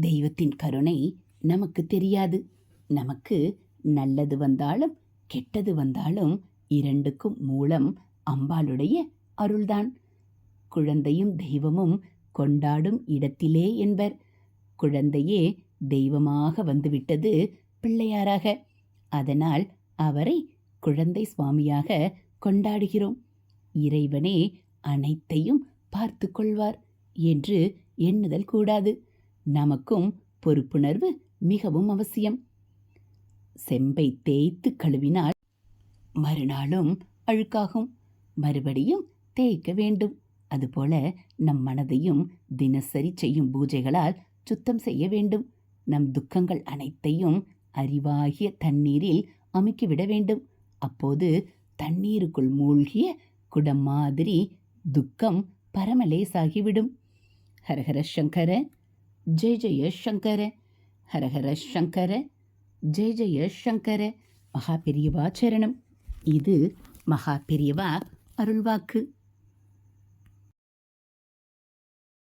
தெய்வத்தின் கருணை நமக்கு தெரியாது. நமக்கு நல்லது வந்தாலும் கெட்டது வந்தாலும் இரண்டுக்கும் மூலம் அம்பாளுடைய அருள்தான். குழந்தையும் தெய்வமும் கொண்டாடும் இடத்திலே என்பர். குழந்தையே தெய்வமாக வந்துவிட்டது பிள்ளையாராக. அதனால் அவரை குழந்தை சுவாமியாக கொண்டாடுகிறோம். இறைவனே அனைத்தையும் பார்த்து கொள்வார் என்று எண்ணுதல் கூடாது. நமக்கும் பொறுப்புணர்வு மிகவும் அவசியம். செம்பை தேய்த்து கழுவினால் மறுநாளும் அழுக்காகும். மறுபடியும் தேய்க்க வேண்டும். அதுபோல நம் மனதையும் தினசரி செய்யும் பூஜைகளால் சுத்தம் செய்ய வேண்டும். நம் துக்கங்கள் அனைத்தையும் அறிவாகிய தண்ணீரில் அமுக்கிவிட வேண்டும். அப்போது தண்ணீருக்குள் மூழ்கிய குடம் மாதிரி துக்கம் பரமலேசாகிவிடும். ஹரஹர சங்கர ஜெய் ஜெய சங்கர ஹரஹர சங்கர ஜெய ஜெய சங்கர மகா பெரியவா சரணம். இது மகா பெரியவா அருள்வாக்கு.